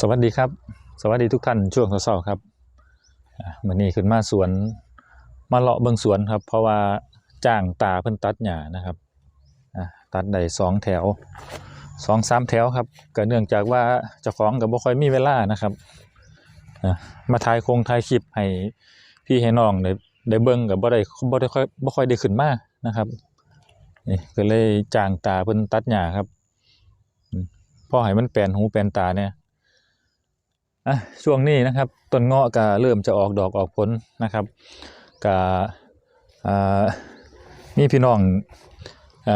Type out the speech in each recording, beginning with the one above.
สวัสดีครับ สวัสดีทุกท่านช่วงเช้าๆครับอ่ามื่อนี้ขึ้นมาสวนมาเลาะเบิงสวนครับ เพราะว่าจ้างตาเพิ่นตัดหญ้านะครับตัดได้สองแถวสองสามแถวครับก็เนื่องจากว่าเจ้าของก็บ่ค่อยมีเวลานะครับมาถ่ายโครงถ่ายคลิปให้พี่ให้น้องได้ได้เบิ่งก็บ่ได้บ่ได้ค่อยบ่ค่อยได้ขึ้นมานะครับนี่ก็เลยจ้างตาเพิ่นตัดหญ้าครับอืมพอให้มันแปลนหูแปลนตาเนี่ย อะช่วงนี้นะครับต้นเงาะก็เริ่มจะออกดอกออกผลนะครับก็มีพี่น้องอ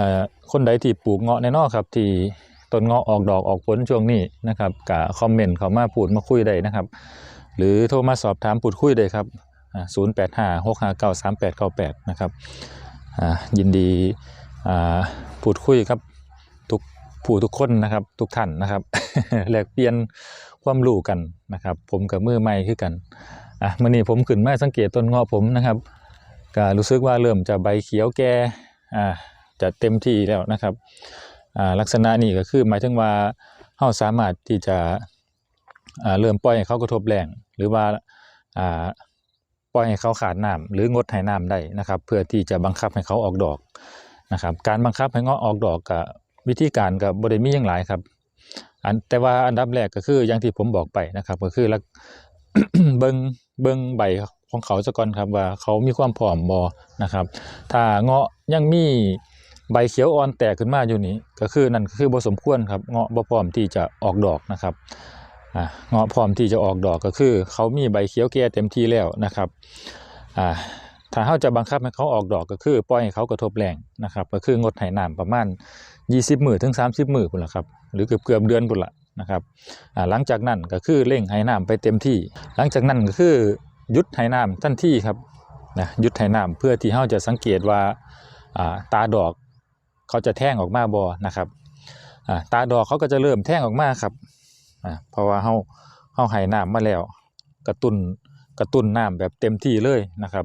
คนใดที่ปลูกเงาะแน่นอนครับ ที่ต้นเงาะออกดอกออกผลช่วงนี้นะครับก็คอมเมนต์เข้ามาพูดมาคุยได้นะครับ หรือโทรมาสอบถามพูดคุยได้ครับศูนย์แปดห้าหกห้าเก้าสามแปดเก้าแปดนะครับยินดีพูดคุยครับทุกผู้ทุกคนนะครับทุกท่านนะครับแลกเปลี่ยน ความรู้กันนะครับ ผมกับมือใหม่คือกันอะมื่อนี้ผมขึ้นมาสังเกตต้นงาะผมนะครับก็รู้สึกว่าเริ่มจะใบเขียวแก่อ่าจะเต็มที่แล้วนะครับอ่าลักษณะนี้ก็คือหมายถึงว่าเราสามารถที่จะอ่าเริ่มปล่อยให้เขากระทบแรงหรือว่าอ่าปล่อยให้เขาขาดน้ำหรืองดให้น้ำได้นะครับ เพื่อที่จะบังคับให้เขาออกดอกนะครับ การบังคับให้เงาะออกดอกกับวิธีการกับบริมีอย่างหลายครับ อันแต่ว่าอันดับแรกก็คืออย่างที่ผมบอกไปนะครับ ก็คือลักเบิงเบิงใบของเขาซะก่อนครับว่าเขามีความพร้อมบ่นะครับ ถ้าเงาะยังมีใบเขียวอ่อนแตกขึ้นมาอยู่นี้ก็คือนั่นก็คือบ่สมควรครับเงาะบ่พร้อมที่จะออกดอกนะครับเงาะพร้อมที่จะออกดอกก็คือ เขามีใบเขียวแก่เต็มที่แล้วนะครับอ่า ถ้าเราจะบังคับให้เขาออกดอกก็คือปล่อยให้เขากระทบแรงนะครับ ก็คืองดให้น้ำประมาณ 20 มื้อถึง 30 มื้อพุ่นละครับ หรือเกือบเกือบเดือนพุ่นละนะครับหลังจากนั้นก็คือเร่งให้น้ำไปเต็มที่ หลังจากนั้นก็คือหยุดให้น้ำทันทีครับนะหยุดให้น้ำเพื่อที่เราจะสังเกตว่าตาดอกเขาจะแท่งออกมาบ่นะครับตาดอกเขาก็จะเริ่มแท่งออกมาครับเพราะว่าเราเราให้น้ำมาแล้วกระตุ้น กระตุ้นน้ำแบบเต็มที่เลยนะครับ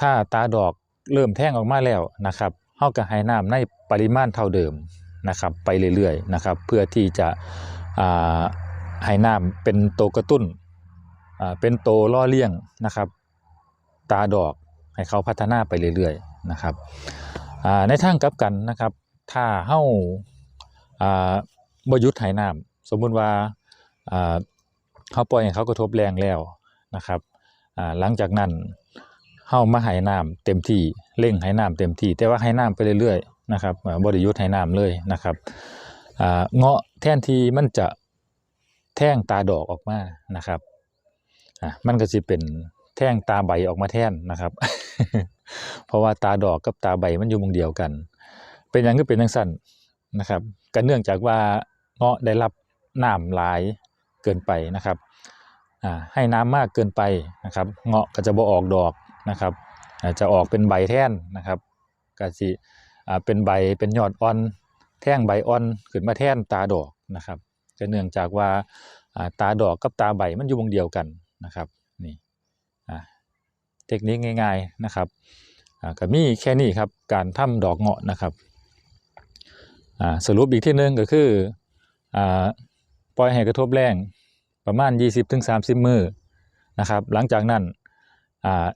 ถ้าตาดอกเริ่มแท่งออกมาแล้วนะครับเราก็ให้น้ำในปริมาณเท่าเดิมนะครับไปเรื่อยๆนะครับเพื่อที่จะให้น้ำเป็นโตกระตุ้นเป็นโตล่อเลี้ยงนะครับตาดอกให้เขาพัฒนาไปเรื่อยๆนะครับในทางกลับกันนะครับ ถ้าเฮาอ่าบ่หยุดให้น้ำสมมุติว่าเฮาปล่อยให้เขากระทบแรงแล้ว นะครับหลังจากนั้นเฮามาให้น้ำเต็มที่เร่งให้น้ำเต็มที่ แต่ว่าให้น้ำไปเรื่อยๆนะครับบ่ได้หยุดให้น้ำเลยนะครับเงาะแท่นที่มันจะแท่งตาดอกออกมานะครับมันก็สิเป็นแท่งตาใบออกมาแท่นนะครับ เพราะว่าตาดอกกับตาใบมันอยู่มุงเดียวกัน เป็นหยังก็เป็นจังซั่นนะครับก็เนื่องจากว่าเงาะได้รับน้ำหลายเกินไปนะครับ ให้น้ำมากเกินไปนะครับ เงาะก็จะบ่ออกดอกนะครับจะออกเป็นใบแท่นนะครับก็สิเป็นใบเป็นยอดอ่อน แท่งใบอ่อนขึ้นมาแท่นตาดอกนะครับก็เนื่องจากว่าตาดอกกับตาใบมันอยู่วงเดียวกันนะครับนี่เทคนิคง่าย ๆนะครับก็มีแค่นี้ครับการทำดอกเงาะนะครับสรุปอีกที่หนึ่งก็คืออปล่อยให้กระทบแรง ประมาณ 20-30 มือนะครับ หลังจากนั้น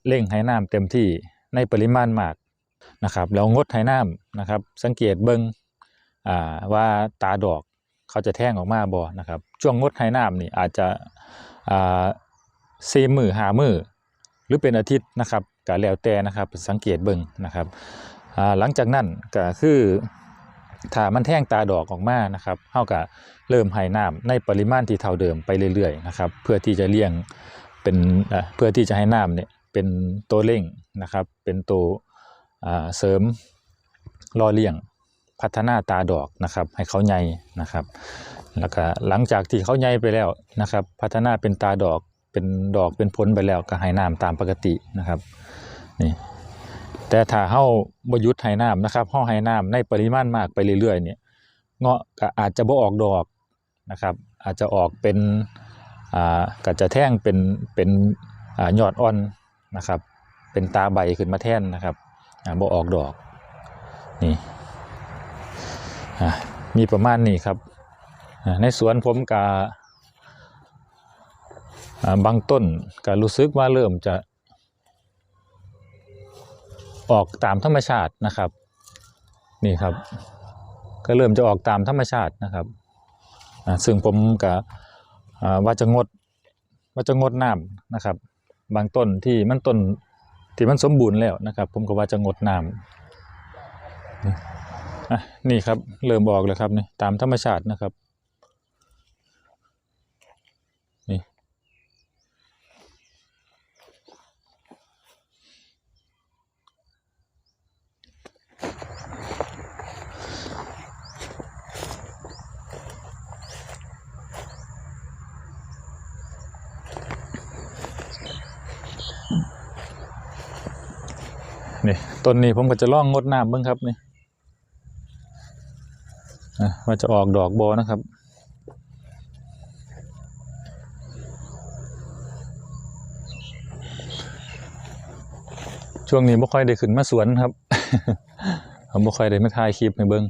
เร่งให้น้ำเต็มที่ในปริมาณมากนะครับแล้วงดให้น้ำนะครับ สังเกตเบิงว่าตาดอกเขาจะแท่งออกมาบ่นะครับ ช่วงงดให้น้ำนี่อาจจะสี่มือหามือหรือเป็นอาทิตย์นะครับก็แล้วแต่นะครับสังเกตเบิงนะครับหลังจากนั้นก็คือ ถ้ามันแท่งตาดอกออกมานะครับเฮาก็เริ่มให้น้ำในปริมาณที่เท่าเดิมไปเรื่อยๆนะครับเพื่อที่จะเลี้ยงเป็นเพื่อที่จะให้น้ำเนี่ยเป็นตัวเร่งนะครับเป็นตัวเสริมล่อเลี้ยงพัฒนาตาดอกนะครับให้เขาใหญ่นะครับแล้วก็หลังจากที่เขาใหญ่ไปแล้วนะครับพัฒนาเป็นตาดอกเป็นดอกเป็นผลไปแล้วก็ให้น้ำตามปกตินะครับนี่ แต่ถ้าเฮาบ่หยุดให้น้ำนะครับเฮาให้น้ำในปริมาณมากไปเรื่อยๆเนี่ยเงาะก็อาจจะบ่ออกดอกนะครับ อาจจะออกเป็นอ่าก็จะแท่งเป็นเป็นอ่ายอดอ่อนนะครับ เป็นตาใบขึ้นมาแท่นนะครับอ่าบ่ออกดอกนี่อ่ามีประมาณนี้ครับอ่าในสวนผมกาบางต้นก็รู้สึกว่าเริ่มจะ ออกตามธรรมชาตินะครับ นี่ครับ ก็เริ่มจะออกตามธรรมชาตินะครับอ่าซึ่งผมก็อ่าว่าจะงดว่าจะงดน้ำนะครับ บางต้นที่มันต้นที่มันสมบูรณ์แล้วนะครับ ผมก็ว่าจะงดน้ำนี่อะนี่ครับเริ่มออกแล้วครับนี่ตามธรรมชาตินะครับ นี่ต้นนี้ผมก็จะล่องงดน้ำเบ้างครับนี่อะว่าจะออกดอกบอนะครับ ช่วงนี้บ่ค่อยได้ขึ้นมาสวนครับผมบ่ค่อยได้มาถ่ายคลิปให้เบิ้ง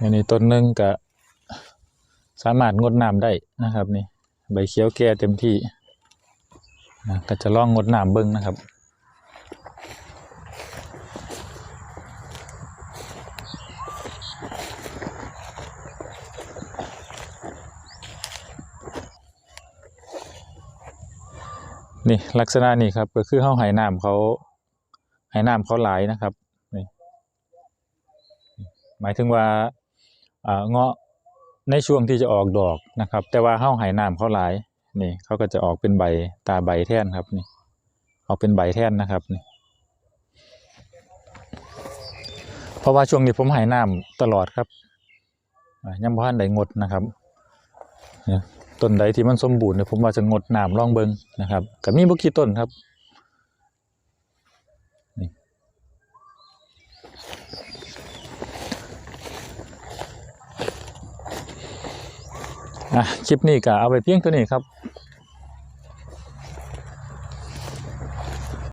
อันนี้ต้นหนึงก็สามารถงดน้ำได้นะครับนี่ใบเขียวแก่เต็มที่นะก็จะล่องงดน้ำเบิ่งนะครับ นี่ลักษณะนี้ครับก็คือเฮาไหน้ำเขาไหน้ำเขาหลายนะครับ หมายถึงว่าอ่าเงาะในช่วงที่จะออกดอกนะครับ แต่ว่าเฮาไหน้ำเขาหลายนี่เขาก็จะออกเป็นใบตาใบแท่นครับนี่ออกเป็นใบแท่นนะครับนี่เพราะว่าช่วงนี้ผมไหน้ำตลอดครับยังบ่ทันได้งดนะครับต้นใดที่มันสมบูรณ์เนี่ยผมว่าจะงดน้ำร่องเบิงนะครับก็มีบ่กี่ต้นครับนี่อะ คลิปนี้ก็เอาไปเพียงตัวนี้ครับ